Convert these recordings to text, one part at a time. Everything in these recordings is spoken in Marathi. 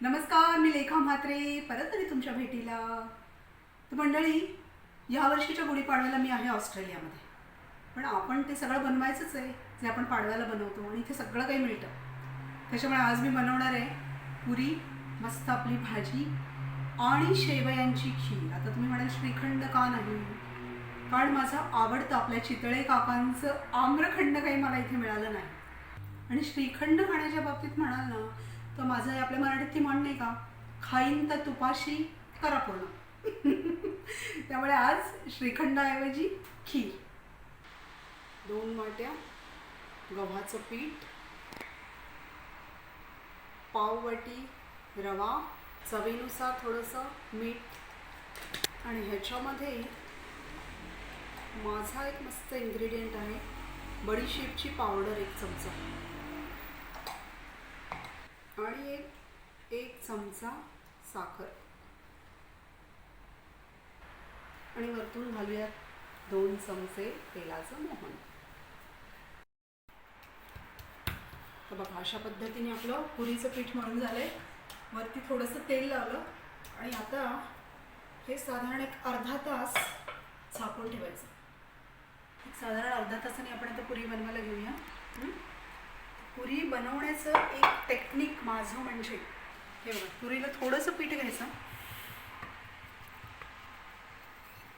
नमस्कार मी लेखा म्हात्रे. परत आली तुमच्या भेटीला? तर मंडळी या वर्षीच्या गुढीपाडव्याला मी आहे ऑस्ट्रेलियामध्ये. पण आपण ते सगळं बनवायचंच आहे जे आपण पाडव्याला बनवतो आणि इथे सगळं काही मिळतं. त्याच्यामुळे आज मी बनवणार आहे पुरी मस्त आपली भाजी आणि शेवयांची खीर. आता तुम्ही म्हणाल श्रीखंड का नाही? कारण माझं आवडतं आपल्या चितळे काकांचं आम्रखंड काही मला इथे मिळालं नाही. आणि श्रीखंड खाण्याच्या बाबतीत म्हणाल ना तर माझं आपल्या मराठीत ती म्हण नाही का? खाईन तर तुपाशी करा पूर्ण त्यामुळे आज श्रीखंडाऐवजी खीर. दोन वाट्या गव्हाचं पीठ पाववाटी रवा चवीनुसार थोडंसं मीठ आणि ह्याच्यामध्ये माझा एक मस्त इन्ग्रेडियंट आहे बडीशेपची पावडर एक चमचा. आणि एक एक चमचा साखर. आणि वरतून घालूयात दोन चमचे तेलाचं मोहन. तर बघा अशा पद्धतीने आपलं पुरीचं पीठ मळून झालंय. वरती थोडंसं तेल लावलं आणि आता हे साधारण एक अर्धा तास झाकून ठेवायचं. साधारण अर्धा तासाने आपण आता पुरी बनवायला घेऊया. पुरी बनवण्याचं एक टेक्निक माझं म्हणजे. हे बघा पुरीला थोडंसं पीठ घ्यायचं.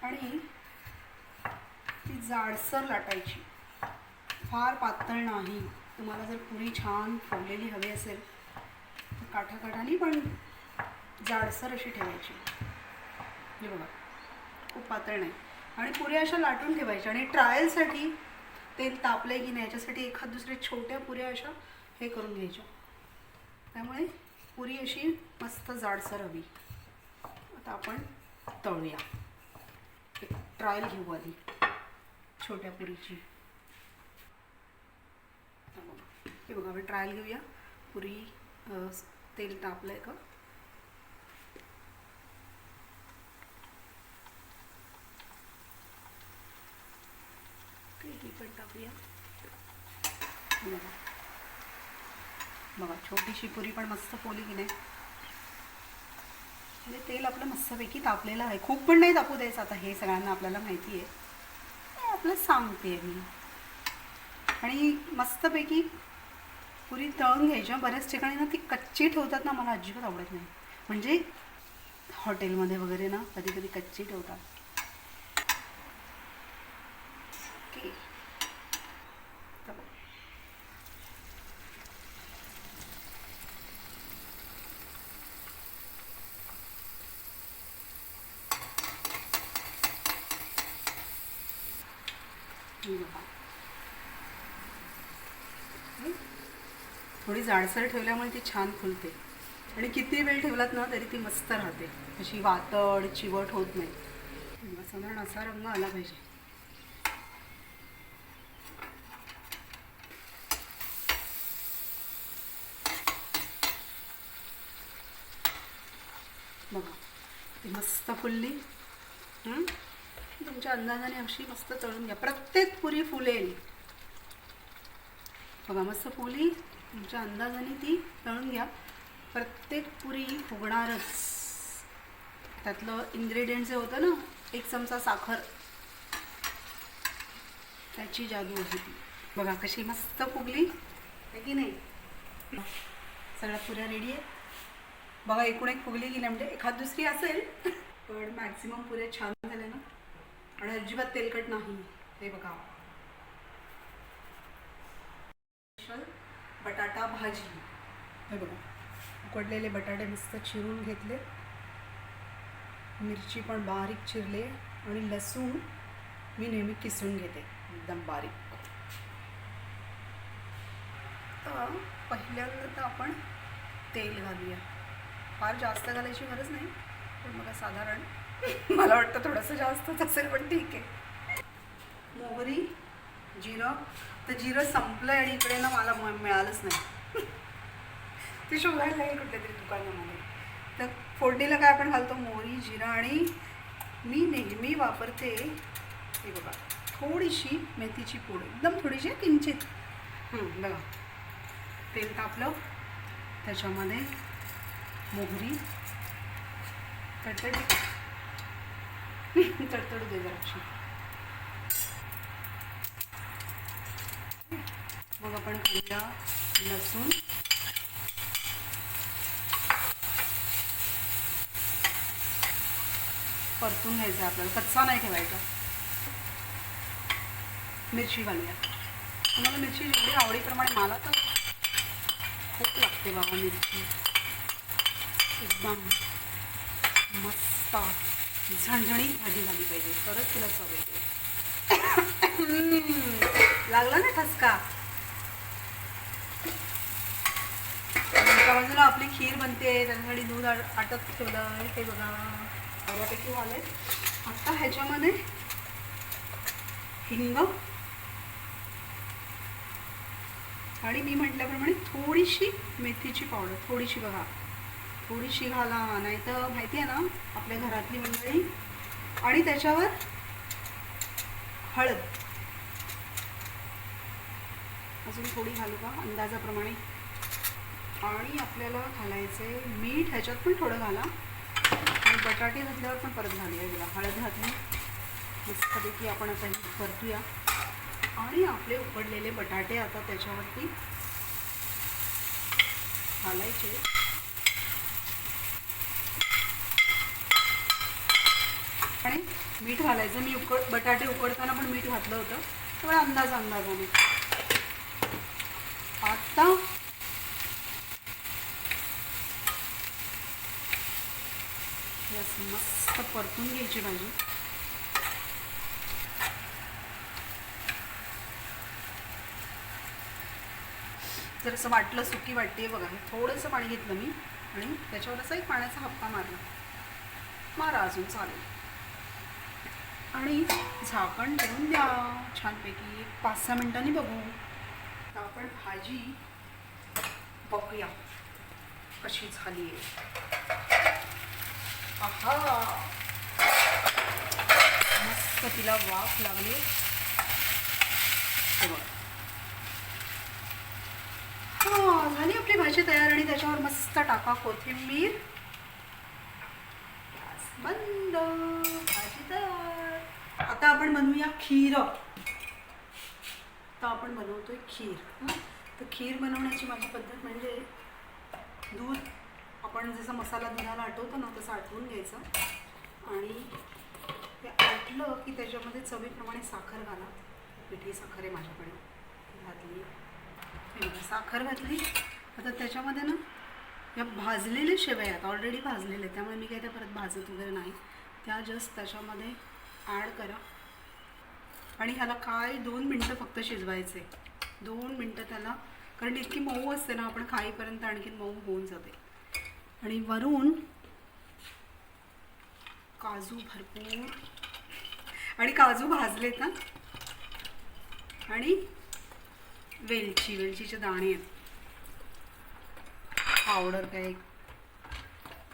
आणि ती जाडसर लाटायची. फार पातळ नाही. तुम्हाला जर पुरी छान फुललेली हवी असेल तर काठाकाठाने पण जाडसर अशी ठेवायची. हे बघा खूप पातळ नाही. आणि पुऱ्या अशा लाटून ठेवायच्या आणि ट्रायलसाठी तेल तापले की नाही याच्यासाठी एखाद दुसऱ्या छोट्या पुऱ्या अशा हे करून घ्यायच्या. त्यामुळे पुरी अशी मस्त जाडसर हवी. आता आपण तळूया. एक ट्रायल घेऊ आधी छोट्या पुरीची. हे बघा. आपण ट्रायल घेऊया. पुरी तेल तापलं आहे का? पण टाकूया बघा बघा छोटीशी पुरी पण मस्त पोली की नाही. म्हणजे तेल आपलं मस्तपैकी तापलेलं आहे. खूप पण नाही तापू द्यायचं आता हे सगळ्यांना आपल्याला माहिती आहे. आपलं सांगते मी. आणि मस्तपैकी पुरी तळून घ्यायच्या बऱ्याच ठिकाणी ना ती कच्ची ठेवतात ना मला अजिबात आवडत नाही. म्हणजे हॉटेलमध्ये वगैरे ना कधी कधी कच्ची ठेवतात ओके तर बघ. हे बघा. हे थोडी जाडसर ठेवल्यामुळे ती छान फुलते. आणि किती वेळ ठेवलात ना तरी ती मस्त राहते. अशी वातड चिवट होत नाही. साधारण असा रंग आला पाहिजे. बघा ती मस्त फुलली. तुमच्या अंदाजाने अशी मस्त तळून घ्या. प्रत्येक पुरी फुलेल. बघा मस्त फुली. तुमच्या अंदाजाने ती तळून घ्या. प्रत्येक पुरी फुगणारच. त्यातलं इन्ग्रेडियंट जे होतं ना एक चमचा साखर. त्याची जादू आहे ती. बघा कशी मस्त फुगली. आहे की नाही? सगळ्या पुऱ्या रेडी आहेत. बघा एकूण एक फुगली गेली. म्हणजे एखाद दुसरी असेल पण मॅक्झिमम पुऱ्या छान झाल्या ना. आणि अजिबात तेलकट नाही. हे बघा. स्पेशल बटाटा भाजी. हे बघा. उकडलेले बटाटे मस्त चिरून घेतले. मिरची पण बारीक चिरले आणि लसूण मी नेहमी किसून घेते. एकदम बारीक. तर पहिल्यांदा तर आपण तेल घालूया. फार जास्त घालायची गरज नाही. पण बघा साधारण मला वाटतं थोडंसं जास्तच असेल पण ठीक आहे. मोहरी जिरं. तर जिरं संपलं आणि इकडे ना मला म- मिळालंच नाही. ते शोधायला लागेल कुठल्या तरी दुकानामध्ये. तर फोडणीला काय आपण घालतो? मोहरी जिरं आणि मी नेहमी वापरते हे बघा थोडीशी मेथीची पूड. एकदम थोडीशी किंचित. बघा. तेल तापलं. त्याच्यामध्ये मोहरी. तर तडतड दे जराशी मग आपण कांदा लसूण परतून घ्यायचं आपल्याला कच्चा नाही ठेवायचा मिरची घालूया तुम्हाला मिरची जेवढी आवडीप्रमाणे मला तर खूप लागते बाबा मिरची. एकदम मस्त. झणझणीत भाजी झाली पाहिजे. तरच तुला चव येते हम्म, लागला ना ठसका? एका बाजूला आपली खीर बनते त्याच्यासाठी दूध आटत ठेवलं ते बघा. बऱ्यापैकी झाले. आता ह्याच्यामध्ये हिंग आणि मी म्हटल्याप्रमाणे थोडीशी मेथीची पावडर थोडीशी बघा. थोडीशी घाला नाही तर माहिती आहे ना आपल्या घरातली मंडळी. आणि त्याच्यावर हळद. अजून थोडी घालू का? अंदाजाप्रमाणे. आणि आपल्याला घालायचे मीठ ह्याच्यात पण थोडं घाला. आणि बटाटे घातल्यावर पण परत घालूया बघा हळद घातली. मस्तपैकी आपण आता हे परतूया. आणि आपले उकडलेले बटाटे आता त्याच्यावरती घालायचे. आणि मीठ घालायचं मी उकड बटाटे उकडताना पण मीठ घातलं होतं. थोडा अंदाज अंदाजाने आता मस्त परतून घ्यायची भाजी. जर असं वाटलं सुकी वाटते बघा. हे थोडंसं पाणी घेतलं मी आणि त्याच्यावर असा एक पाण्याचा हप्पा मारला. मारा अजून चालेल. आणि झाकण ठेवून द्या. छानपैकी एक पाच सहा मिनिटांनी बघू. आपण भाजी बघूया कशी झाली आहे. आहा! मस्त तिला वाफ लागली. हे हा झाली आपली भाजी तयार आणि त्याच्यावर मस्त टाका कोथिंबीर. गॅस बंद. आपण बनवूया खीर. तर आपण बनवतोय खीर तर खीर बनवण्याची माझी पद्धत म्हणजे दूध आपण जसं मसाला दुधाला आटवतो ना तसं आटवून घ्यायचं. आणि ते आटलं की त्याच्यामध्ये चवीप्रमाणे साखर घाला. पिठी साखर आहे माझ्याकडे. घातली. साखर घातली. आता त्याच्यामध्ये ना या भाजलेले शेवया आहेत ऑलरेडी भाजलेले त्यामुळे मी काही त्या परत भाजत वगैरे नाही. त्या जस्ट त्याच्यामध्ये ॲड करा. आणि ह्याला काय दोन मिनटं फक्त शिजवायचे. दोन मिनटं त्याला कारण इतकी मऊ असते ना आपण खाईपर्यंत आणखीन मऊ होऊन जाते. आणि वरून काजू भरपूर. आणि काजू भाजलेत ना. आणि वेलची वेलचीचे दाणे आहेत. पावडर काय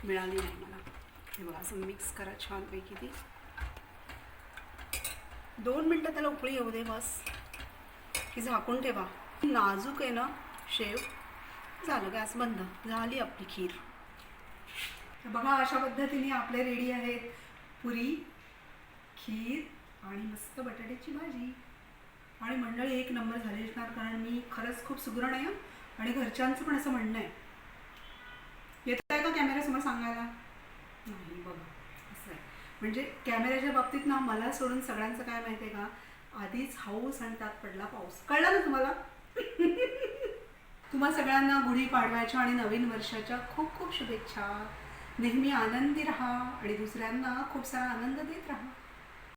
मिळाली नाही मला. हे बघा असं मिक्स करा छानपैकी ती. दोन मिनटं त्याला उकळी येऊ दे बस. की झाकून ठेवा. नाजूक आहे ना शेव. झालं गॅस बंद. झाली आपली खीर. तर बघा अशा पद्धतीने आपले रेडी आहेत पुरी खीर आणि मस्त बटाट्याची भाजी. आणि मंडळी एक नंबर झाली असणार कारण मी खरंच खूप सुगरण आहे आणि घरच्यांचं पण असं म्हणणं आहे. येत आहे का कॅमेऱ्यासमोर सांगायला? म्हणजे कॅमेऱ्याच्या बाबतीत ना मला सोडून सगळ्यांचं काय माहिती आहे का? आधीच हाऊस आणि त्यात पडला पाऊस. कळला ना तुम्हाला? तुम्हा सगळ्यांना गुढीपाडव्याच्या आणि नवीन वर्षाच्या खूप खूप शुभेच्छा. नेहमी आनंदी राहा आणि दुसऱ्यांना खूप सारा आनंद देत राहा.